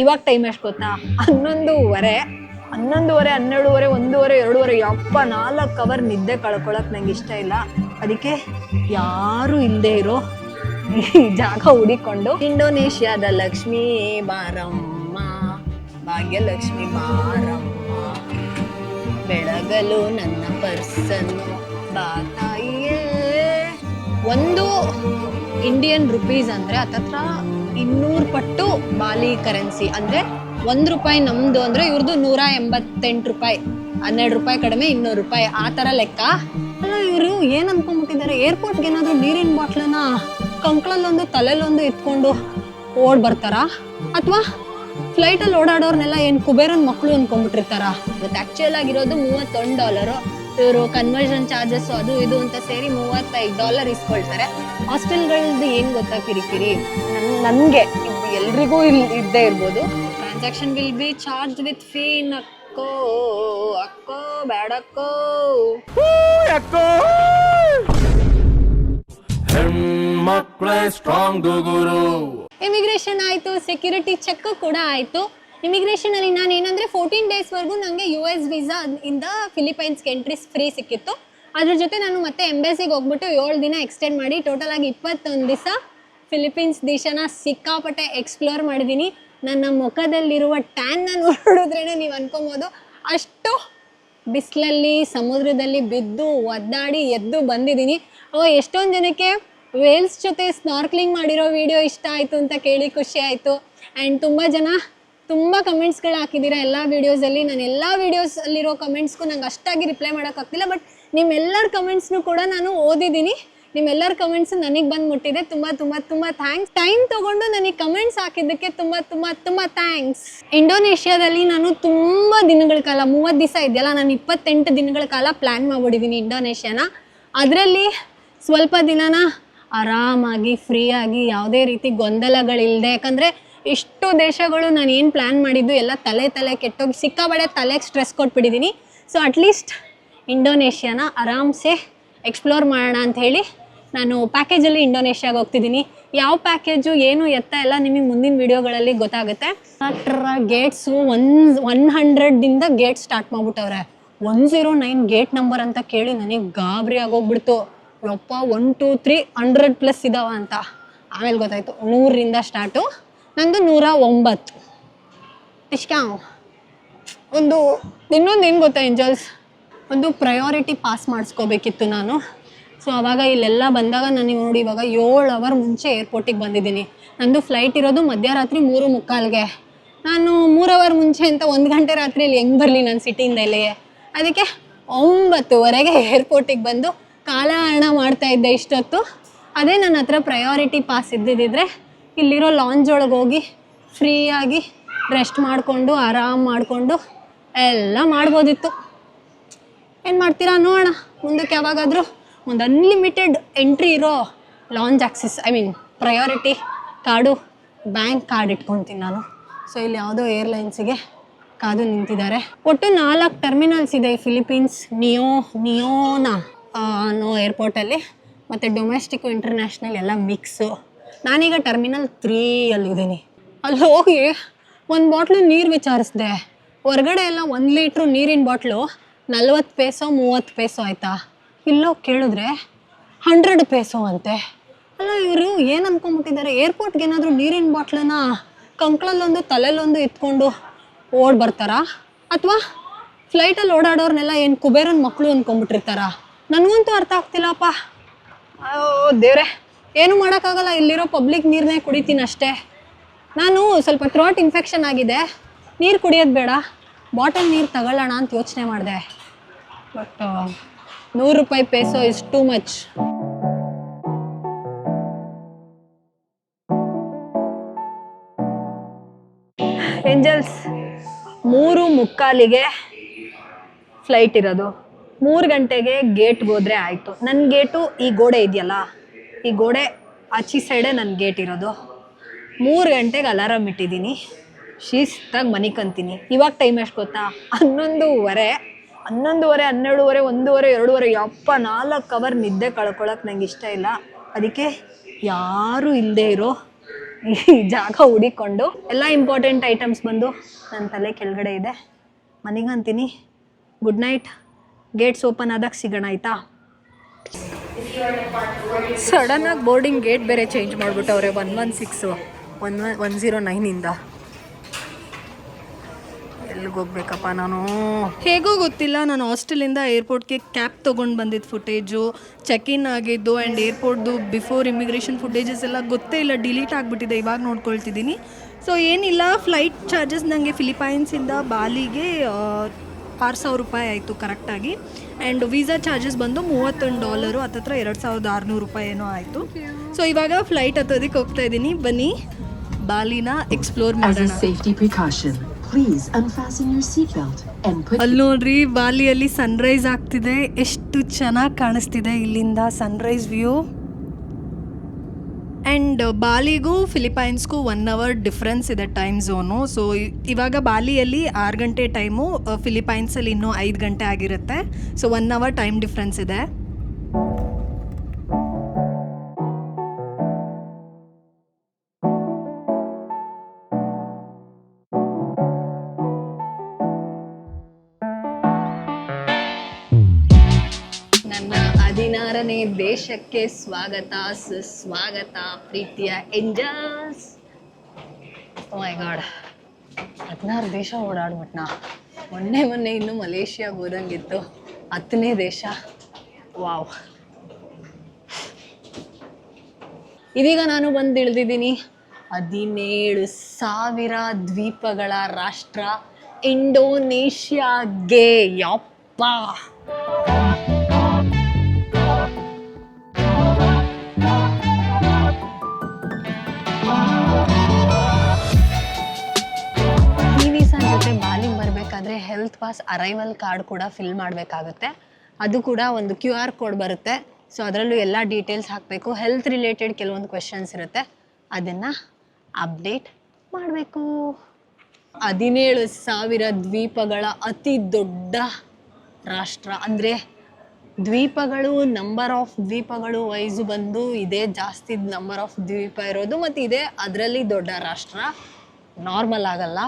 ಇವಾಗ ಟೈಮ್ ಎಷ್ಟು ಗೊತ್ತಾ? ಹನ್ನೊಂದುವರೆ ಹನ್ನೊಂದುವರೆ, ಹನ್ನೆರಡುವರೆ, ಒಂದೂವರೆ, ಎರಡೂವರೆ, ಯಪ್ಪ, ನಾಲ್ಕು ಅವರ್ ನಿದ್ದೆ ಕಳ್ಕೊಳಕ್ ನಂಗೆ ಇಷ್ಟ ಇಲ್ಲ. ಅದಕ್ಕೆ ಯಾರು ಇಲ್ಲದೆ ಇರೋ ಜಾಗ ಹುಡಿಕೊಂಡು ಇಂಡೋನೇಷ್ಯಾದ ಲಕ್ಷ್ಮೀ ಬಾರಮ್ಮ, ಭಾಗ್ಯಲಕ್ಷ್ಮಿ ಬಾರಮ್ಮ. ಬೆಳಗಲು ನನ್ನ ಪರ್ಸನ್ನು ಬಾತಾಯಿಯೇ ಒಂದು ಇಂಡಿಯನ್ ರುಪೀಸ್ ಅಂದ್ರೆ ಹತ್ತತ್ರ ಇನ್ನೂರು ಪಟ್ಟು ಬಾಲಿ ಕರೆನ್ಸಿ. ಅಂದ್ರೆ ಒಂದ್ ರೂಪಾಯಿ ನಮ್ದು ಅಂದ್ರೆ ಇವ್ರದ್ದು ನೂರ ಎಂಬತ್ತೆಂಟು ರೂಪಾಯಿ. ಹನ್ನೆರಡು ರೂಪಾಯಿ ಕಡಿಮೆ, ಇನ್ನೂರು ರೂಪಾಯಿ. ಆ ತರ ಲೆಕ್ಕ. ಅಲ್ಲ, ಇವರು ಏನ್ ಅನ್ಕೊಂಡ್ಬಿಟ್ಟಿದ್ದಾರೆ? ಏರ್ಪೋರ್ಟ್ಗೆ ಏನಾದ್ರು ನೀರಿನ ಬಾಟ್ಲನ್ನ ಕಂಕ್ಳಲ್ಲೊಂದು ತಲೆಲೊಂದು ಇತ್ಕೊಂಡು ಓಡ್ ಬರ್ತಾರ? ಅಥವಾ ಫ್ಲೈಟಲ್ಲಿ ಓಡಾಡೋರ್ನೆಲ್ಲ ಏನು ಕುಬೇರನ್ ಮಕ್ಕಳು ಅನ್ಕೊಂಡ್ಬಿಟ್ಟಿರ್ತಾರ? ಮತ್ತೆ ಆಕ್ಚುಯಲ್ ಆಗಿರೋದು ಮೂವತ್ತೊಂದು ಡಾಲರು ಇವರು ಕನ್ವರ್ಷನ್ ಚಾರ್ಜಸ್ ಅದು ಇದು ಅಂತ ಸೇರಿ ಮೂವತ್ತೈದು ಡಾಲರ್ ಇಸ್ಕೊಳ್ತಾರೆ. ಹಾಸ್ಟೆಲ್ಗಳದ್ದು ಏನು ಗೊತ್ತಾ ಕಿರಿಕಿರಿ? ನನ್ಗೆ ಎಲ್ರಿಗೂ ಇಲ್ಲಿ ಇದ್ದೇ ಇರ್ಬೋದು. Transaction will be charge with fee ಅಕ್ಕೋ ಅಕ್ಕೋ ಬ್ಯಾಡಕ್ಕೋ. ಹೆಣ್ಮಕ್ಳೇ ಸ್ಟ್ರಾಂಗ್ ಗುರು. ಇಮಿಗ್ರೇಷನ್ ಆಯಿತು ಸೆಕ್ಯೂರಿಟಿ ಚೆಕ್ ಕೂಡ ಆಯಿತು. ಇಮಿಗ್ರೇಷನ್ ಅಲ್ಲಿ ನಾನು ಏನಂದ್ರೆ ಫೋರ್ಟೀನ್ ಡೇಸ್ವರೆಗೂ ನನಗೆ ಯು ಎಸ್ ವೀಸಾ ಇಂದ ಫಿಲಿಪೈನ್ಸ್ಗೆ ಎಂಟ್ರಿ ಫ್ರೀ ಸಿಕ್ಕಿತ್ತು. ಅದ್ರ ಜೊತೆ ನಾನು ಮತ್ತೆ ಎಂಬೆಸಿಗೆ ಹೋಗ್ಬಿಟ್ಟು ಏಳು ದಿನ ಎಕ್ಸ್ಟೆಂಡ್ ಮಾಡಿ ಟೋಟಲ್ ಆಗಿ ಇಪ್ಪತ್ತೊಂದು ದಿವಸ ಫಿಲಿಪೀನ್ಸ್ ದೇಶನ ಸಿಕ್ಕಾಪಟ್ಟೆ ಎಕ್ಸ್ಪ್ಲೋರ್ ಮಾಡಿದ್ದೀನಿ ನನ್ನ ಮುಖದಲ್ಲಿರುವ ಟ್ಯಾನ್ನ ನೋಡಿದ್ರೇ ನೀವು ಅನ್ಕೊಬೋದು. ಅಷ್ಟು ಬಿಸಿಲಲ್ಲಿ, ಸಮುದ್ರದಲ್ಲಿ ಬಿದ್ದು, ಒದ್ದಾಡಿ, ಎದ್ದು ಬಂದಿದ್ದೀನಿ ಓ ಎಷ್ಟೊಂದು ಜನಕ್ಕೆ ವೇಲ್ಸ್ ಜೊತೆ ಸ್ನಾರ್ಕ್ಲಿಂಗ್ ಮಾಡಿರೋ ವಿಡಿಯೋ ಇಷ್ಟ ಆಯಿತು ಅಂತ ಕೇಳಿ ಖುಷಿ ಆಯಿತು. ಆ್ಯಂಡ್ ತುಂಬ ಜನ ತುಂಬ ಕಮೆಂಟ್ಸ್ಗಳು ಹಾಕಿದ್ದೀರಾ ಎಲ್ಲ ವೀಡಿಯೋಸಲ್ಲಿ ನಾನು ಎಲ್ಲ ವೀಡಿಯೋಸಲ್ಲಿರೋ ಕಮೆಂಟ್ಸ್ಗೂ ನಂಗೆ ಅಷ್ಟಾಗಿ ರಿಪ್ಲೈ ಮಾಡೋಕ್ಕಾಗ್ತಿಲ್ಲ ಬಟ್ ನಿಮ್ಮೆಲ್ಲರ ಕಮೆಂಟ್ಸ್ನು ಕೂಡ ನಾನು ಓದಿದ್ದೀನಿ. ನಿಮ್ಮೆಲ್ಲರ ಕಮೆಂಟ್ಸ್ ನನಗೆ ಬಂದು ಮುಟ್ಟಿದೆ. ತುಂಬ ತುಂಬ ತುಂಬ ಥ್ಯಾಂಕ್ಸ್ ಟೈಮ್ ತೊಗೊಂಡು ನನಗೆ ಕಮೆಂಟ್ಸ್ ಹಾಕಿದ್ದಕ್ಕೆ ತುಂಬ ತುಂಬ ತುಂಬ ಥ್ಯಾಂಕ್ಸ್ ಇಂಡೋನೇಷ್ಯಾದಲ್ಲಿ ನಾನು ತುಂಬ ದಿನಗಳ ಕಾಲ, ಮೂವತ್ತು ದಿವಸ ಇದೆಯಲ್ಲ, ನಾನು ಇಪ್ಪತ್ತೆಂಟು ದಿನಗಳ ಕಾಲ ಪ್ಲ್ಯಾನ್ ಮಾಡಿಬಿಟ್ಟಿದ್ದೀನಿ ಇಂಡೋನೇಷ್ಯಾನ. ಅದರಲ್ಲಿ ಸ್ವಲ್ಪ ದಿನನ ಆರಾಮಾಗಿ ಫ್ರೀಯಾಗಿ ಯಾವುದೇ ರೀತಿ ಗೊಂದಲಗಳಿಲ್ಲದೆ ಯಾಕಂದರೆ ಇಷ್ಟು ದೇಶಗಳು ನಾನು ಏನು ಪ್ಲ್ಯಾನ್ ಮಾಡಿದ್ದು ಎಲ್ಲ ತಲೆ ತಲೆ ಕೆಟ್ಟೋಗಿ ಸಿಕ್ಕಾಬಡೆ ತಲೆಗೆ ಸ್ಟ್ರೆಸ್ ಕೊಟ್ಬಿಟ್ಟಿದ್ದೀನಿ ಸೊ ಅಟ್ಲೀಸ್ಟ್ ಇಂಡೋನೇಷ್ಯಾನ ಆರಾಮ್ಸೆ ಎಕ್ಸ್ಪ್ಲೋರ್ ಮಾಡೋಣ ಅಂತ ಹೇಳಿ ನಾನು ಪ್ಯಾಕೇಜಲ್ಲಿ ಇಂಡೋನೇಷ್ಯಾಗೆ ಹೋಗ್ತಿದ್ದೀನಿ ಯಾವ ಪ್ಯಾಕೇಜು ಏನು ಎತ್ತ ಎಲ್ಲ ನಿಮಗೆ ಮುಂದಿನ ವೀಡಿಯೋಗಳಲ್ಲಿ ಗೊತ್ತಾಗುತ್ತೆ. ಅಟ್ರ ಗೇಟ್ಸು ಒನ್ ಒನ್ ಹಂಡ್ರೆಡ್ದಿಂದ gate start ಮಾಡ್ಬಿಟ್ಟವ್ರೆ. One zero nine gate number ಅಂತ ಕೇಳಿ ನನಗೆ ಗಾಬರಿ ಆಗೋಗ್ಬಿಡ್ತು. ಯಪ್ಪ one two three hundred plus ಇದಾವ ಅಂತ. ಆಮೇಲೆ ಗೊತ್ತಾಯ್ತು ನೂರರಿಂದ ಸ್ಟಾರ್ಟು ನಂದು ನೂರ ಒಂಬತ್ತು. ಇಷ್ಟ ಒಂದು, ಇನ್ನೊಂದು ಏನು ಗೊತ್ತಾ, ಏಂಜಲ್ಸ್? ಒಂದು ಪ್ರಯಾರಿಟಿ ಪಾಸ್ ಮಾಡಿಸ್ಕೋಬೇಕಿತ್ತು ನಾನು. ಸೊ ಅವಾಗ ಇಲ್ಲೆಲ್ಲ ಬಂದಾಗ ನನಗೆ ನೋಡಿ ಇವಾಗ ಏಳು ಅವರ್ ಮುಂಚೆ ಏರ್ಪೋರ್ಟಿಗೆ ಬಂದಿದ್ದೀನಿ. ನಂದು ಫ್ಲೈಟ್ ಇರೋದು ಮಧ್ಯರಾತ್ರಿ ಮೂರು ಮುಕ್ಕಾಲ್ಗೆ. ನಾನು ಮೂರು ಅವರ್ ಮುಂಚೆ ಅಂತ ಒಂದು ಗಂಟೆ ರಾತ್ರಿಯಲ್ಲಿ ಹೆಂಗೆ ಬರಲಿ ನನ್ನ ಸಿಟಿಯಿಂದ ಇಲ್ಲಿಗೆ ಅದಕ್ಕೆ ಒಂಬತ್ತುವರೆಗೆ ಏರ್ಪೋರ್ಟಿಗೆ ಬಂದು ಕಾಲಹರಣ ಮಾಡ್ತಾ ಇದ್ದೆ ಇಷ್ಟೊತ್ತು. ಅದೇ ನನ್ನ ಹತ್ರ ಪ್ರಯಾರಿಟಿ ಪಾಸ್ ಇದ್ದಿದ್ದಿದ್ರೆ ಇಲ್ಲಿರೋ ಲಾಂಜ್ ಒಳಗೆ ಹೋಗಿ ಫ್ರೀಯಾಗಿ ರೆಸ್ಟ್ ಮಾಡಿಕೊಂಡು, ಆರಾಮ್ ಮಾಡಿಕೊಂಡು ಎಲ್ಲ ಮಾಡ್ಬೋದಿತ್ತು. ಏನು ಮಾಡ್ತೀರಾ ನೋಡೋಣ. ಮುಂದಕ್ಕೆ ಯಾವಾಗಾದರೂ ಒಂದು ಅನ್ಲಿಮಿಟೆಡ್ ಎಂಟ್ರಿ ಇರೋ lounge Axis I mean priority card bank card ಇಟ್ಕೊತೀನಿ ನಾನು. ಸೊ ಇಲ್ಲಿ ಯಾವುದೋ ಏರ್ಲೈನ್ಸಿಗೆ ಕಾದು ನಿಂತಿದ್ದಾರೆ. ಒಟ್ಟು ನಾಲ್ಕು ಟರ್ಮಿನಲ್ಸ್ ಇದೆ ಫಿಲಿಪೀನ್ಸ್ ನಿಯೋ ನಿಯೋನಾ ಅನ್ನೋ ಏರ್ಪೋರ್ಟಲ್ಲಿ ಮತ್ತು ಡೊಮೆಸ್ಟಿಕ್ಕು ಇಂಟರ್ನ್ಯಾಷನಲ್ ಎಲ್ಲ ಮಿಕ್ಸು ನಾನೀಗ ಟರ್ಮಿನಲ್ ತ್ರೀಯಲ್ಲಿದ್ದೀನಿ. ಅಲ್ಲಿ ಹೋಗಿ ಒಂದು ಬಾಟ್ಲು ನೀರು ವಿಚಾರಿಸಿದೆ. ಹೊರಗಡೆ ಎಲ್ಲ ಒಂದು ಲೀಟ್ರು ನೀರಿನ ಬಾಟ್ಲು ನಲ್ವತ್ತು ಪೇಸೋ ಮೂವತ್ತು ಪೇಸೋ ಆಯಿತಾ? ಇಲ್ಲೋ ಕೇಳಿದ್ರೆ ಹಂಡ್ರೆಡ್ ಪೇಸೋ ಅಂತೆ. ಅಲ್ಲ ಇವರು ಏನು ಅಂದ್ಕೊಂಬಿಟ್ಟಿದ್ದಾರೆ ಏರ್ಪೋರ್ಟ್ಗೆ ಏನಾದರೂ ನೀರಿನ ಬಾಟ್ಲನ್ನ ಕಂಕ್ಳಲ್ಲೊಂದು ತಲೆಲ್ಲೊಂದು ಇತ್ಕೊಂಡು ಓಡ್ ಬರ್ತಾರಾ? ಅಥವಾ ಫ್ಲೈಟಲ್ಲಿ ಓಡಾಡೋರ್ನೆಲ್ಲ ಏನು ಕುಬೇರನ ಮಕ್ಕಳು ಅಂದ್ಕೊಂಬಿಟ್ಟಿರ್ತಾರ ನನಗಂತೂ ಅರ್ಥ ಆಗ್ತಿಲ್ಲಪ್ಪ. ದೇವ್ರೆ. ಏನು ಮಾಡೋಕ್ಕಾಗಲ್ಲ, ಇಲ್ಲಿರೋ ಪಬ್ಲಿಕ್ ನೀರನ್ನೇ ಕುಡಿತೀನಿ ಅಷ್ಟೇ. ನಾನು ಸ್ವಲ್ಪ ಥ್ರೋಟ್ ಇನ್ಫೆಕ್ಷನ್ ಆಗಿದೆ. ನೀರು ಕುಡಿಯೋದು ಬೇಡ. ಬಾಟಲ್ ನೀರು ತಗೊಳ್ಳೋಣ ಅಂತ ಯೋಚನೆ ಮಾಡಿದೆ. ಬಟ್ ನೂರು ರೂಪಾಯಿ peso is too much Angeles ಮೂರು ಮುಕ್ಕಾಲಿಗೆ ಫ್ಲೈಟ್ ಇರೋದು. ಮೂರು ಗಂಟೆಗೆ ಗೇಟ್ಗೆ ಆಯಿತು. ನನ್ನ ಗೇಟು ಈ ಗೋಡೆ ಇದೆಯಲ್ಲ? ಈ ಗೋಡೆ ಆಚಿ ಸೈಡೇ ನನ್ನ ಗೇಟ್ ಇರೋದು. ಮೂರು ಗಂಟೆಗೆ ಅಲಾರಾಮ್ ಇಟ್ಟಿದ್ದೀನಿ. ಶಿಸ್ತಾಗಿ ಮನಿಕಂತೀನಿ. ಇವಾಗ ಟೈಮ್ ಎಷ್ಟು ಗೊತ್ತಾ? ಹನ್ನೊಂದುವರೆ ಹನ್ನೊಂದುವರೆ, ಹನ್ನೆರಡುವರೆ, ಒಂದೂವರೆ, ಎರಡೂವರೆ, ಯಪ್ಪ, ನಾಲ್ಕು ಅವರ್ ನಿದ್ದೆ ಕಳ್ಕೊಳಕ್ಕೆ ನಂಗೆ ಇಷ್ಟ ಇಲ್ಲ. ಅದಕ್ಕೆ ಯಾರೂ ಇಲ್ಲದೆ ಇರೋ ಈ ಜಾಗ ಹುಡಿಕೊಂಡು ಎಲ್ಲ ಇಂಪಾರ್ಟೆಂಟ್ ಐಟಮ್ಸ್ ಬಂದು ನನ್ನ ತಲೆ ಕೆಳಗಡೆ ಇದೆ. ಮನೆಗಂತೀನಿ. ಗುಡ್ ನೈಟ್ ಗೇಟ್ಸ್ ಓಪನ್ ಆದಾಗ ಸಿಗೋಣ, ಆಯ್ತಾ? ಸಡನ್ನಾಗಿ ಬೋರ್ಡಿಂಗ್ ಗೇಟ್ ಬೇರೆ change ಮಾಡಿಬಿಟ್ಟವ್ರೆ one one six one one one zero ನೈನಿಂದ ಎಲ್ಲಿಗೆ ಹೋಗ್ಬೇಕಪ್ಪ ನಾನು? ಹೇಗೋ ಗೊತ್ತಿಲ್ಲ, ನಾನು ಹಾಸ್ಟೆಲಿಂದ ಏರ್ಪೋರ್ಟ್ಗೆ ಕ್ಯಾಬ್ ತೊಗೊಂಡು ಬಂದಿದ್ದು ಫುಟೇಜು ಚೆಕ್ ಇನ್ ಆಗಿದ್ದು ಆ್ಯಂಡ್ ಏರ್ಪೋರ್ಟ್ದು ಬಿಫೋರ್ ಇಮಿಗ್ರೇಷನ್ ಫುಟೇಜಸ್ ಎಲ್ಲ ಗೊತ್ತೇ ಇಲ್ಲ ಡಿಲೀಟ್ ಆಗಿಬಿಟ್ಟಿದೆ, ಇವಾಗ ನೋಡ್ಕೊಳ್ತಿದ್ದೀನಿ. ಸೊ ಏನಿಲ್ಲ ಫ್ಲೈಟ್ ಚಾರ್ಜಸ್ ನನಗೆ ಫಿಲಿಪೈನ್ಸಿಂದ ಬಾಲಿಗೆ ಆರು ಸಾವಿರ ರೂಪಾಯಿ ಆಯಿತು ಕರೆಕ್ಟಾಗಿ ಆ್ಯಂಡ್ ವೀಸಾ ಚಾರ್ಜಸ್ ಬಂದು ಮೂವತ್ತೊಂದು ಡಾಲರು ಹತ್ತತ್ರ ಎರಡು ಸಾವಿರದ ಆರುನೂರು ರೂಪಾಯಿ ಏನೋ ಆಯಿತು. ಸೊ ಇವಾಗ ಫ್ಲೈಟ್ ಹತ್ತೋದಕ್ಕೆ ಹೋಗ್ತಾ ಇದ್ದೀನಿ. ಬನ್ನಿ. ಬಾಲಿನ ಎಕ್ಸ್ಪ್ಲೋರ್ ಮಾಡೋಣ. seatbelt and put ಅಲ್ಲಿ ನೋಡ್ರಿ ಬಾಲಿಯಲ್ಲಿ ಸನ್ರೈಸ್ ಆಗ್ತಿದೆ. ಎಷ್ಟು ಚೆನ್ನಾಗಿ ಕಾಣಿಸ್ತಿದೆ ಇಲ್ಲಿಂದ ಸನ್ರೈಸ್ ವ್ಯೂ ಆ್ಯಂಡ್ ಬಾಲಿಗೂ ಫಿಲಿಪೈನ್ಸ್ಗೂ ಒನ್ ಅವರ್ ಡಿಫ್ರೆನ್ಸ್ ಇದೆ ಟೈಮ್ ಝೋನು ಸೊ ಇವಾಗ ಬಾಲಿಯಲ್ಲಿ ಆರು ಗಂಟೆ ಟೈಮು ಫಿಲಿಪೈನ್ಸಲ್ಲಿ ಇನ್ನೂ ಐದು ಗಂಟೆ ಆಗಿರುತ್ತೆ. So one hour time difference ಇದೆ. ಹದಿನಾರನೇ ದೇಶಕ್ಕೆ ಸ್ವಾಗತ, ಸುಸ್ವಾಗತ, ಪ್ರೀತಿಯ ಎಂಜಲ್ಸ್ ಮೈ ಗಾಡ್ ಹದಿನಾರು ದೇಶ ಓಡಾಡ್ಬಿಟ್ನಾ. ಮೊನ್ನೆ ಮೊನ್ನೆ ಇನ್ನು ಮಲೇಷಿಯಾಗ ಹೋದಂಗಿತ್ತು. ಹತ್ತನೇ ದೇಶ. ವಾವ್ ಇದೀಗ ನಾನು ಬಂದು ಇಳಿದಿದ್ದೀನಿ ಹದಿನೇಳು ಸಾವಿರ ದ್ವೀಪಗಳ ರಾಷ್ಟ್ರ ಇಂಡೋನೇಷ್ಯಾಗೆ. ಯಪ್ಪ. ಬರಬೇಕಾದ್ರೆ ಹೆಲ್ತ್ ಪಾಸ್ ಅರೈವಲ್ ಕಾರ್ಡ್ ಕೂಡ ಫಿಲ್ ಮಾಡಬೇಕಾಗುತ್ತೆ. ಅದು ಕೂಡ ಒಂದು ಕ್ಯೂ ಆರ್ ಕೋಡ್ ಬರುತ್ತೆ. ಸೊ ಅದರಲ್ಲೂ ಎಲ್ಲ ಡೀಟೇಲ್ಸ್ ಹಾಕಬೇಕು. ಹೆಲ್ತ್ ರಿಲೇಟೆಡ್ ಕೆಲವೊಂದು ಕ್ವೆಶನ್ಸ್ ಇರುತ್ತೆ. ಅದನ್ನು ಅಪ್ಡೇಟ್ ಮಾಡಬೇಕು. ಹದಿನೇಳು ಸಾವಿರ ದ್ವೀಪಗಳ ಅತಿ ದೊಡ್ಡ ರಾಷ್ಟ್ರ ಅಂದರೆ ದ್ವೀಪಗಳು ನಂಬರ್ ಆಫ್ ದ್ವೀಪಗಳು ವೈಸು ಬಂದು ಇದೇ, ಜಾಸ್ತಿ ನಂಬರ್ ಆಫ್ ದ್ವೀಪ ಇರೋದು, ಮತ್ತು ಇದೇ ಅದರಲ್ಲಿ ದೊಡ್ಡ ರಾಷ್ಟ್ರ. ನಾರ್ಮಲ್ ಆಗಲ್ಲ.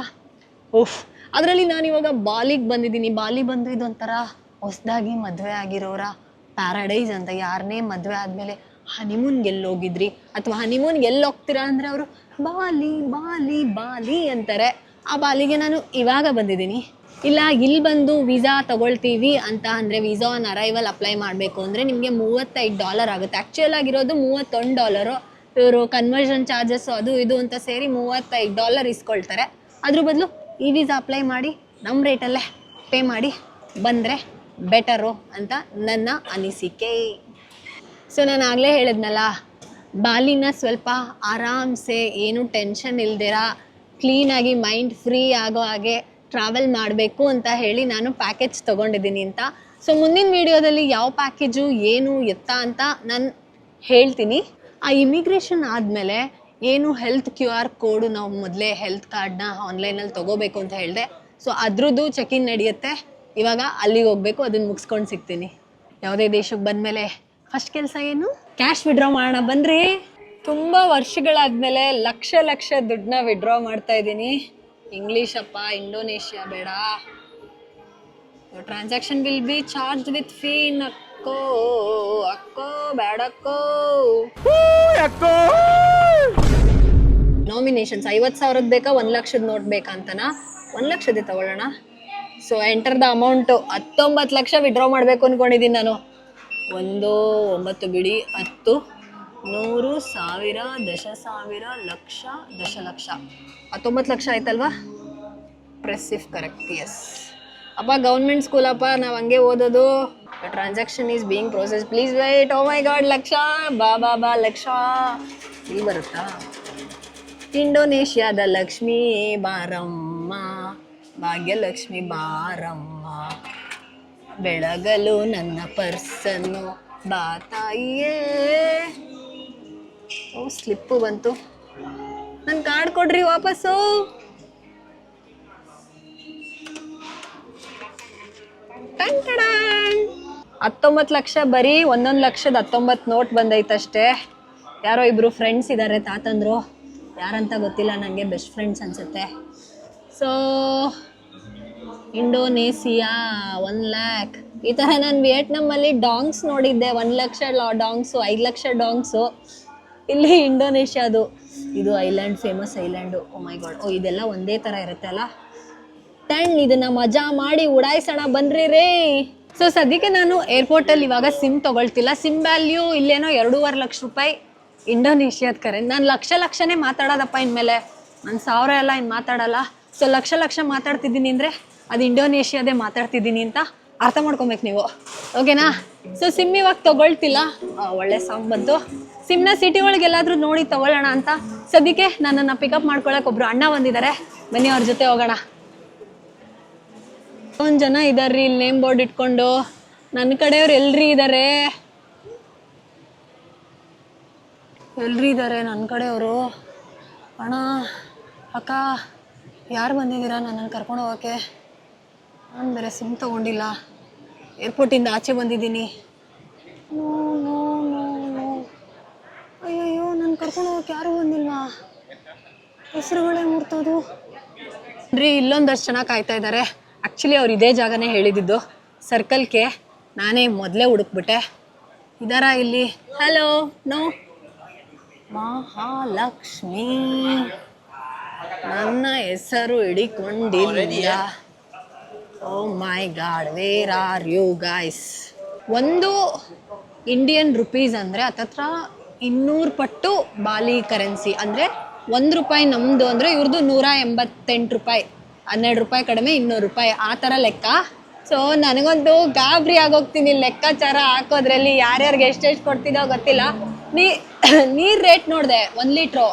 ಉಫ್ ಅದರಲ್ಲಿ ನಾನು ಇವಾಗ ಬಾಲಿಗೆ ಬಂದಿದ್ದೀನಿ. ಬಾಲಿ ಬಂದು ಇದೊಂಥರ ಹೊಸದಾಗಿ ಮದುವೆ ಆಗಿರೋರ ಪ್ಯಾರಡೈಸ್ ಅಂತ. ಯಾರನ್ನೇ ಮದುವೆ ಆದಮೇಲೆ ಹನಿಮೂನ್ಗೆ ಎಲ್ಲಿ ಹೋಗಿದ್ರಿ ಅಥವಾ ಹನಿಮೂನ್ಗೆ ಎಲ್ಲಿ ಹೋಗ್ತೀರಾ ಅಂದರೆ ಅವರು ಬಾಲಿ ಬಾಲಿ ಬಾಲಿ ಅಂತಾರೆ. ಆ ಬಾಲಿಗೆ ನಾನು ಇವಾಗ ಬಂದಿದ್ದೀನಿ. ಇಲ್ಲ ಇಲ್ಲಿ ಬಂದು ವೀಸಾ ತಗೊಳ್ತೀವಿ ಅಂತ ಅಂದರೆ ವೀಸಾ ಆನ್ ಅರೈವಲ್ ಅಪ್ಲೈ ಮಾಡಬೇಕು ಅಂದರೆ ನಿಮಗೆ ಮೂವತ್ತೈದು ಡಾಲರ್ ಆಗುತ್ತೆ. ಆ್ಯಕ್ಚುಯಲ್ ಆಗಿರೋದು ಮೂವತ್ತೊಂದು ಡಾಲರು ಇವರು ಕನ್ವರ್ಷನ್ ಚಾರ್ಜಸ್ ಅದು ಇದು ಅಂತ ಸೇರಿ ಮೂವತ್ತೈದು ಡಾಲರ್ ಇಸ್ಕೊಳ್ತಾರೆ. ಅದ್ರ ಬದಲು ಈ ವೀಸಾ ಅಪ್ಲೈ ಮಾಡಿ ನಮ್ಮ ರೇಟಲ್ಲೇ ಪೇ ಮಾಡಿ ಬಂದರೆ ಬೆಟರು ಅಂತ ನನ್ನ ಅನಿಸಿಕೆ. ಸೊ ನಾನು ಆಗಲೇ ಹೇಳಿದ್ನಲ್ಲ, ಬಾಲಿನ ಸ್ವಲ್ಪ ಆರಾಮ್ಸೆ, ಏನು ಟೆನ್ಷನ್ ಇಲ್ದಿರ ಕ್ಲೀನಾಗಿ ಮೈಂಡ್ ಫ್ರೀ ಆಗೋ ಹಾಗೆ ಟ್ರಾವೆಲ್ ಮಾಡಬೇಕು ಅಂತ ಹೇಳಿ ನಾನು ಪ್ಯಾಕೇಜ್ ತೊಗೊಂಡಿದ್ದೀನಿ ಅಂತ. ಸೊ ಮುಂದಿನ ವಿಡಿಯೋದಲ್ಲಿ ಯಾವ ಪ್ಯಾಕೇಜು ಏನು, ಎತ್ತ ಅಂತ ನಾನು ಹೇಳ್ತೀನಿ. ಆ ಇಮಿಗ್ರೇಷನ್ ಆದಮೇಲೆ ಏನು ಹೆಲ್ತ್ ಕ್ಯೂ ಆರ್ ಕೋಡು ನಾವು ಮೊದಲೇ ಹೆಲ್ತ್ ಕಾರ್ಡ್ನ ಆನ್ಲೈನಲ್ಲಿ ತೊಗೋಬೇಕು ಅಂತ ಹೇಳಿದೆ. ಸೊ ಅದ್ರದ್ದು ಚೆಕ್ ಇನ್ ನಡೆಯುತ್ತೆ. ಇವಾಗ ಅಲ್ಲಿಗೆ ಹೋಗಬೇಕು ಅದನ್ನು ಮುಗಿಸ್ಕೊಂಡು ಸಿಗ್ತೀನಿ. ಯಾವುದೇ ದೇಶಕ್ಕೆ ಬಂದಮೇಲೆ. ಫಸ್ಟ್ ಕೆಲಸ ಏನು? ಕ್ಯಾಶ್ ವಿಡ್ರಾ ಮಾಡೋಣ ಬನ್ರಿ ತುಂಬ ವರ್ಷಗಳಾದ್ಮೇಲೆ ಲಕ್ಷ ಲಕ್ಷ ದುಡ್ಡನ್ನ ವಿಡ್ರಾ ಮಾಡ್ತಾ ಇದ್ದೀನಿ. ಇಂಗ್ಲೀಷ್ ಅಪ್ಪ ಇಂಡೋನೇಷ್ಯಾ ಬೇಡ. Transaction will be charge with fee ನಕ್ಕೋ ಅಕ್ಕೋ ಬೇಡಕ್ಕೋ ನಾಮಿನೇಷನ್ಸ್ ಐವತ್ತು ಸಾವಿರದ ಬೇಕಾ, ಒಂದು ಲಕ್ಷದ ನೋಟ್ ಬೇಕಾ ಒಂದು ಲಕ್ಷದ ತಗೊಳ್ಳೋಣ. ಸೊ ಎಂಟರ್ ದ ಅಮೌಂಟು ಹತ್ತೊಂಬತ್ತು ಲಕ್ಷ ವಿಡ್ರಾ ಮಾಡಬೇಕು ಅಂದ್ಕೊಂಡಿದ್ದೀನಿ ನಾನು. ಒಂದು, ಒಂಬತ್ತು ಬಿಡಿ, ಹತ್ತು, ನೂರು, ಸಾವಿರ, ದಶ ಸಾವಿರ, ಲಕ್ಷ ದಶಲಕ್ಷ ಹತ್ತೊಂಬತ್ತು ಲಕ್ಷ ಆಯ್ತಲ್ವಾ? ಪ್ರೆಸ್ ಇಫ್ ಕರೆಕ್ಟ್ ಎಸ್ ಅಪ್ಪ ಗೌರ್ಮೆಂಟ್ ಸ್ಕೂಲಪ್ಪ ನಾವು ಹಂಗೆ ಓದೋದು. Transaction is being process please wait oh my god lakh. ಬಾ ಬಾ ಬಾ, ಲಕ್ಷ. ಈ ಬರುತ್ತಾ? ಇಂಡೋನೇಷ್ಯಾದ ಲಕ್ಷ್ಮೀ ಬಾರಮ್ಮ ಭಾಗ್ಯಲಕ್ಷ್ಮಿ ಬಾರಮ್ಮ ಬೆಳಗಲು ನನ್ನ ಪರ್ಸನ್ನು ಬಾ ತಾಯಿಯೇ ಓ ಸ್ಲಿಪ್ಪು ಬಂತು. ನನ್ನ ಕಾರ್ಡ್ ಕೊಡ್ರಿ ವಾಪಸ್ಸು. ಹತ್ತೊಂಬತ್ತು ಲಕ್ಷ ಬರೀ ಒಂದೊಂದು ಲಕ್ಷದ ಹತ್ತೊಂಬತ್ತು ನೋಟ್ ಬಂದೈತಷ್ಟೇ. ಯಾರೋ ಇಬ್ರು ಫ್ರೆಂಡ್ಸ್ ಇದ್ದಾರೆ ತಾತಂದ್ರು. ಯಾರಂತ ಗೊತ್ತಿಲ್ಲ ನನಗೆ ಬೆಸ್ಟ್ ಫ್ರೆಂಡ್ಸ್ ಅನಿಸುತ್ತೆ. ಸೊ ಇಂಡೋನೇಷಿಯಾ ಒನ್ ಲ್ಯಾಕ್ ಈ ಥರ ನಾನು ವಿಯೆಟ್ನಾಮಲ್ಲಿ ಡಾಂಗ್ಸ್ ನೋಡಿದ್ದೆ ಒಂದು ಲಕ್ಷ ಡಾಂಗ್ಸು, ಐದು ಲಕ್ಷ ಡಾಂಗ್ಸು. ಇಲ್ಲಿ ಇಂಡೋನೇಷ್ಯಾದು. ಇದು island famous island. Oh my god oh ಇದೆಲ್ಲ ಒಂದೇ ಥರ ಇರುತ್ತೆ ಅಲ್ಲ? ಟೆನ್ ಇದನ್ನು ಮಜಾ ಮಾಡಿ ಉಡಾಯಿಸೋಣ, ಬನ್ರಿ ರೇ. ಸೊ ಸದ್ಯಕ್ಕೆ ನಾನು ಏರ್ಪೋರ್ಟಲ್ಲಿ ಇವಾಗ ಸಿಮ್ ತೊಗೊಳ್ತಿಲ್ಲ. ಸಿಮ್ ವ್ಯಾಲ್ಯೂ ಇಲ್ಲೇನೋ ಎರಡೂವರೆ ಲಕ್ಷ ರೂಪಾಯಿ. ಇಂಡೋನೇಷ್ಯಾದ ಕರೆ. ನಾನು ಲಕ್ಷ ಲಕ್ಷನೇ ಮಾತಾಡೋದಪ್ಪ ಇನ್ಮೇಲೆ. ನಾನು ಸಾವಿರ ಎಲ್ಲ ಇನ್ನು ಮಾತಾಡಲ್ಲ. ಸೊ ಲಕ್ಷ ಲಕ್ಷ ಮಾತಾಡ್ತಿದ್ದೀನಿ ಅಂದರೆ ಅದು ಇಂಡೋನೇಷ್ಯಾದೇ ಮಾತಾಡ್ತಿದ್ದೀನಿ ಅಂತ ಅರ್ಥ ಮಾಡ್ಕೊಬೇಕು ನೀವು. ಓಕೆನಾ? ಸೊ ಸಿಮ್ ಇವಾಗ ತೊಗೊಳ್ತಿಲ್ಲ. ಒಳ್ಳೆ ಸಾಂಗ್ ಬಂತು. ಸಿಮ್ನ ಸಿಟಿ ಒಳಗೆ ಎಲ್ಲಾದರೂ ನೋಡಿ ತೊಗೊಳ್ಳೋಣ ಅಂತ. ಸದ್ಯಕ್ಕೆ ನನ್ನನ್ನು ಪಿಕಪ್ ಮಾಡ್ಕೊಳ್ಳೋಕೆ ಒಬ್ರು ಅಣ್ಣ ಬಂದಿದ್ದಾರೆ ಬನ್ನಿ ಅವ್ರ ಜೊತೆ ಹೋಗೋಣ. ಒಂದು ಜನ ಇದ್ದಾರೆ ಇಲ್ಲಿ ನೇಮ್ ಬೋರ್ಡ್ ಇಟ್ಕೊಂಡು. ನನ್ನ ಕಡೆಯವ್ರು ಎಲ್ರಿ ಇದಾರೆ? ಎಲ್ರಿ ಇದಾರೆ ನನ್ನ ಕಡೆಯವರು. ಅಣ್ಣ, ಅಕ್ಕ, ಯಾರು ಬಂದಿದ್ದೀರಾ ನನ್ನನ್ನು ಕರ್ಕೊಂಡು ಹೋಗೋಕ್ಕೆ? ನಾನು ಬೇರೆ ಸಿಮ್ ತೊಗೊಂಡಿಲ್ಲ. ಏರ್ಪೋರ್ಟಿಂದ ಆಚೆ ಬಂದಿದ್ದೀನಿ. No no no no. ಅಯ್ಯಯ್ಯೋ, ನಾನು ಕರ್ಕೊಂಡು ಹೋಗಕ್ಕೆ ಯಾರೂ ಬಂದಿಲ್ವಾ ಹೆಸರುಗಳೇ ಮುರ್ತೋದು ರೀ ಇಲ್ಲೊಂದಷ್ಟು ಜನ ಕಾಯ್ತಾ ಇದ್ದಾರೆ ಆ್ಯಕ್ಚುಲಿ ಅವ್ರು ಇದೇ ಜಾಗನೇ ಹೇಳಿದ್ದು. ಸರ್ಕಲ್ಗೆ ನಾನೇ ಮೊದಲೇ ಹುಡುಕ್ಬಿಟ್ಟೆ. ಇದಾರ ಇಲ್ಲಿ? Hello no Mahalakshmi. ನನ್ನ ಹೆಸರು ಹಿಡಿಕೊಂಡಿಲ್ಲ. ಓ my god where are you guys ಒಂದು ಇಂಡಿಯನ್ ರುಪೀಸ್ ಅಂದರೆ ಹತ್ತತ್ರ ಇನ್ನೂರು ಪಟ್ಟು ಬಾಲಿ ಕರೆನ್ಸಿ ಅಂದರೆ ಒಂದು ರೂಪಾಯಿ ನಮ್ಮದು ಅಂದರೆ ಇವ್ರದ್ದು ನೂರ ಎಂಬತ್ತೆಂಟು ರೂಪಾಯಿ. ಹನ್ನೆರಡು ರೂಪಾಯಿ ಕಡಿಮೆ, ಇನ್ನೂರು ರೂಪಾಯಿ. ಆ ಥರ ಲೆಕ್ಕ. ಸೊ ನನಗೊಂದು ಗಾಬರಿ ಆಗೋಗ್ತೀನಿ ಲೆಕ್ಕಾಚಾರ ಹಾಕೋದ್ರಲ್ಲಿ ಯಾರ್ಯಾರಿಗೆ ಎಷ್ಟೆಷ್ಟು ಕೊಡ್ತಿದ್ದೋ ಗೊತ್ತಿಲ್ಲ. ನೀ ನೀರು ರೇಟ್ ನೋಡಿದೆ ಒಂದ್ ಲೀಟ್ರು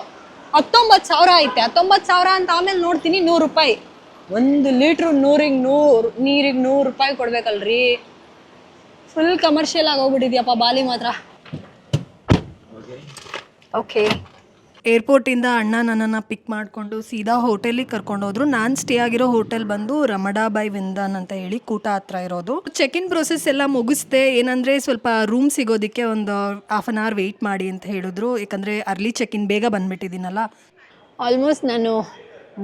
ಹತ್ತೊಂಬತ್ತು ಸಾವಿರ ಐತೆ. ಹತ್ತೊಂಬತ್ತು ಸಾವಿರ ಅಂತ ಆಮೇಲೆ ನೋಡ್ತೀನಿ ನೂರು ರೂಪಾಯಿ. ಒಂದು ಲೀಟ್ರು ನೂರಿಗೆ ನೂರು ನೀರಿಗೆ ನೂರು ರೂಪಾಯಿ ಕೊಡ್ಬೇಕಲ್ರಿ. ಫುಲ್ ಕಮರ್ಷಿಯಲ್ ಆಗೋಗ್ಬಿಟ್ಟಿದ್ಯಪ್ಪ ಬಾಲಿ ಮಾತ್ರ. ಓಕೆ ಏರ್ಪೋರ್ಟಿಂದ ಅಣ್ಣ ನನ್ನನ್ನು ಪಿಕ್ ಮಾಡಿಕೊಂಡು ಸೀದಾ ಹೋಟೆಲಿಗೆ ಕರ್ಕೊಂಡೋದ್ರು ನಾನು ಸ್ಟೇ ಆಗಿರೋ ಹೋಟೆಲ್ ಬಂದು ರಮಡಾ ಬೈ ವಿಂದನ್ ಅಂತ ಹೇಳಿ ಕೂಟ ಹತ್ರ ಇರೋದು. ಚೆಕ್ ಇನ್ ಪ್ರೊಸೆಸ್ ಎಲ್ಲ ಮುಗಿಸ್ದೆ. ಏನಂದರೆ ಸ್ವಲ್ಪ ರೂಮ್ ಸಿಗೋದಕ್ಕೆ ಒಂದು ಹಾಫ್ ಆನ್ ಅವರ್ ವೆಯ್ಟ್ ಮಾಡಿ ಅಂತ ಹೇಳಿದ್ರು. ಯಾಕಂದರೆ ಅರ್ಲಿ ಚೆಕ್ ಇನ್ ಬೇಗ ಬಂದ್ಬಿಟ್ಟಿದ್ದೀನಲ್ಲ. ಆಲ್ಮೋಸ್ಟ್ ನಾನು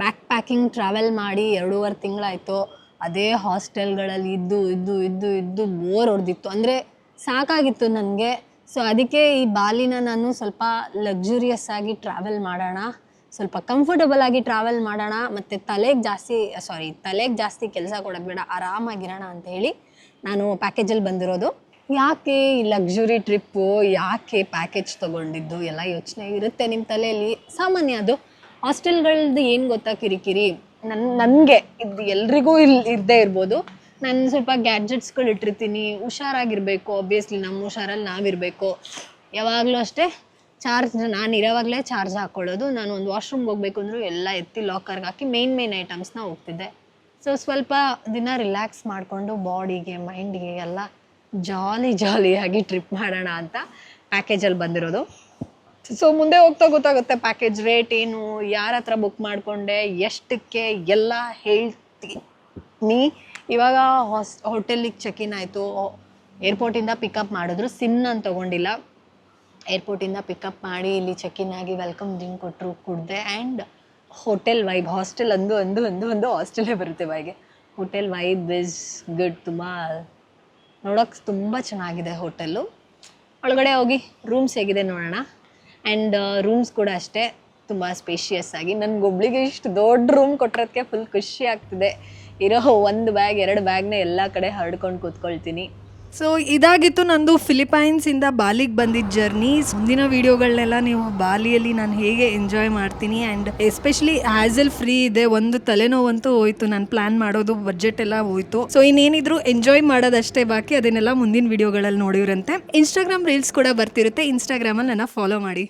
ಬ್ಯಾಕ್ ಪ್ಯಾಕಿಂಗ್ ಟ್ರಾವೆಲ್ ಮಾಡಿ ಎರಡೂವರೆ ತಿಂಗಳಾಯಿತು. ಅದೇ ಹಾಸ್ಟೆಲ್ಗಳಲ್ಲಿ ಇದ್ದು ಇದ್ದು ಇದ್ದು ಇದ್ದು ಬೋರ್ ಹೊಡೆದಿತ್ತು. ಅಂದರೆ ಸಾಕಾಗಿತ್ತು ನನಗೆ. ಸೊ ಅದಕ್ಕೆ ಈ ಬಾಲಿನ ನಾನು ಸ್ವಲ್ಪ ಲಕ್ಸುರಿಯಸ್ ಆಗಿ ಟ್ರಾವೆಲ್ ಮಾಡೋಣ. ಸ್ವಲ್ಪ ಕಂಫರ್ಟಬಲ್ ಆಗಿ ಟ್ರಾವೆಲ್ ಮಾಡೋಣ. ಮತ್ತು ತಲೆಗೆ ಜಾಸ್ತಿ ಸಾರಿ ತಲೆಗೆ ಜಾಸ್ತಿ ಕೆಲಸ ಕೊಡೋದು ಬೇಡ, ಆರಾಮಾಗಿರೋಣ ಅಂತ ಹೇಳಿ ನಾನು ಪ್ಯಾಕೇಜಲ್ಲಿ ಬಂದಿರೋದು. ಯಾಕೆ ಈ ಲಕ್ಸುರಿ ಟ್ರಿಪ್ಪು ಯಾಕೆ ಪ್ಯಾಕೇಜ್ ತೊಗೊಂಡಿದ್ದು ಎಲ್ಲ ಯೋಚನೆ ಇರುತ್ತೆ ನಿಮ್ಮ ತಲೆಯಲ್ಲಿ. ಸಾಮಾನ್ಯ ಅದು. ಹಾಸ್ಟೆಲ್ಗಳದ್ದು ಏನು ಗೊತ್ತಾ ಕಿರಿಕಿರಿ? ನನ್ನ ನನಗೆ, ಇದು ಎಲ್ರಿಗೂ ಇಲ್ಲಿ ಇರದೇ ಇರ್ಬೋದು. ನಾನು ಸ್ವಲ್ಪ ಗ್ಯಾಡ್ಜೆಟ್ಸ್ಗಳು ಇಟ್ಟಿರ್ತೀನಿ. ಹುಷಾರಾಗಿರಬೇಕು ಆಬ್ವಿಯಸ್ಲಿ ನಮ್ಮ ಹುಷಾರಲ್ಲಿ ನಾವಿರಬೇಕು. ಯಾವಾಗಲೂ ಅಷ್ಟೇ ಚಾರ್ಜ್ ನಾನು ಇರೋವಾಗಲೇ ಚಾರ್ಜ್ ಹಾಕ್ಕೊಳ್ಳೋದು ನಾನು ಒಂದು ವಾಶ್ರೂಮ್ಗೆ ಹೋಗಬೇಕು ಅಂದರೂ ಎಲ್ಲ ಎತ್ತಿ ಲಾಕರ್ಗೆ ಹಾಕಿ ಮೇನ್ ಮೇನ್ ಐಟಮ್ಸ್ನ ಹೋಗ್ತಿದ್ದೆ. ಸೊ ಸ್ವಲ್ಪ ದಿನ ರಿಲ್ಯಾಕ್ಸ್ ಮಾಡಿಕೊಂಡು ಬಾಡಿಗೆ ಮೈಂಡ್ಗೆ ಎಲ್ಲ ಜಾಲಿ ಜಾಲಿಯಾಗಿ ಟ್ರಿಪ್ ಮಾಡೋಣ ಅಂತ ಪ್ಯಾಕೇಜಲ್ಲಿ ಬಂದಿರೋದು. ಸೊ ಮುಂದೆ ಹೋಗ್ತಾ ಗೊತ್ತಾಗುತ್ತೆ ಪ್ಯಾಕೇಜ್ ರೇಟ್ ಏನು, ಯಾರ ಹತ್ರ ಬುಕ್ ಮಾಡಿಕೊಂಡೆ, ಎಷ್ಟಕ್ಕೆ, ಎಲ್ಲ ಹೇಳ್ತೀನಿ. ಇವಾಗ ಹಾಸ್ ಹೋಟೆಲಿಗೆ ಚೆಕ್ ಇನ್ ಆಯಿತು ಏರ್ಪೋರ್ಟಿಂದ ಪಿಕಪ್ ಮಾಡಿದ್ರು. ಸಿಮ್ ನಾನು ತೊಗೊಂಡಿಲ್ಲ. ಏರ್ಪೋರ್ಟಿಂದ ಪಿಕಪ್ ಮಾಡಿ ಇಲ್ಲಿ ಚೆಕ್ ಇನ್ ಆಗಿ ವೆಲ್ಕಮ್ ಡ್ರಿಂಕ್ ಕೊಟ್ಟರು ಕುಡ್ದೆ. ಆ್ಯಂಡ್ ಹೋಟೆಲ್ ವೈಬ್ ಹಾಸ್ಟೆಲ್ ಅಂದು ಅಂದು ಅಂದು ಅಂದು ಹಾಸ್ಟೆಲೇ ಬರುತ್ತೆ ಬಾಯಿಗೆ ಹೋಟೆಲ್ ವೈಬ್ ಇಸ್ ಗುಡ್ ತುಂಬ ನೋಡೋಕ್ಕೆ ತುಂಬ ಚೆನ್ನಾಗಿದೆ ಹೋಟೆಲ್ಲು ಒಳಗಡೆ ಹೋಗಿ ರೂಮ್ಸ್ ಹೇಗಿದೆ ನೋಡೋಣ. ಆ್ಯಂಡ್ ರೂಮ್ಸ್ ಕೂಡ ಅಷ್ಟೇ ತುಂಬ ಸ್ಪೇಷಿಯಸ್ ಆಗಿ. ನನಗೊಬ್ಳಿಗೆ ಇಷ್ಟು ದೊಡ್ಡ ರೂಮ್ ಕೊಟ್ಟಿರೋದಕ್ಕೆ ಫುಲ್ ಖುಷಿ ಆಗ್ತಿದೆ. ಇರೋ ಒಂದು ಬ್ಯಾಗ್ ಎರಡು ಬ್ಯಾಗ್ನ ಎಲ್ಲ ಕಡೆ ಹರಡ್ಕೊಂಡು ಕೂತ್ಕೊಳ್ತೀನಿ. ಸೊ ಇದಾಗಿತ್ತು ನಂದು ಫಿಲಿಪೈನ್ಸಿಂದ ಬಾಲಿಗೆ ಬಂದಿದ್ದ ಜರ್ನಿ ಮುಂದಿನ ವೀಡಿಯೋಗಳನ್ನೆಲ್ಲ ನೀವು ಬಾಲಿಯಲ್ಲಿ ನಾನು ಹೇಗೆ ಎಂಜಾಯ್ ಮಾಡ್ತೀನಿ ಆ್ಯಂಡ್ ಎಸ್ಪೆಷಲಿ ಹ್ಯಾಸಲ್ ಫ್ರೀ ಇದೆ ಒಂದು ತಲೆನೋವಂತೂ ಹೋಯ್ತು ನಾನು ಪ್ಲಾನ್ ಮಾಡೋದು ಬಜೆಟ್ ಎಲ್ಲ ಹೋಯ್ತು. ಸೊ ಇನ್ನೇನಿದ್ರು ಎಂಜಾಯ್ ಮಾಡೋದಷ್ಟೇ ಬಾಕಿ ಅದನ್ನೆಲ್ಲ ಮುಂದಿನ ವೀಡಿಯೋಗಳಲ್ಲಿ ನೋಡಿರಂತೆ ಇನ್ಸ್ಟಾಗ್ರಾಮ್ ರೀಲ್ಸ್ ಕೂಡ ಬರ್ತಿರುತ್ತೆ ಇನ್ಸ್ಟಾಗ್ರಾಮಲ್ಲಿ ನನ್ನ ಫಾಲೋ ಮಾಡಿ.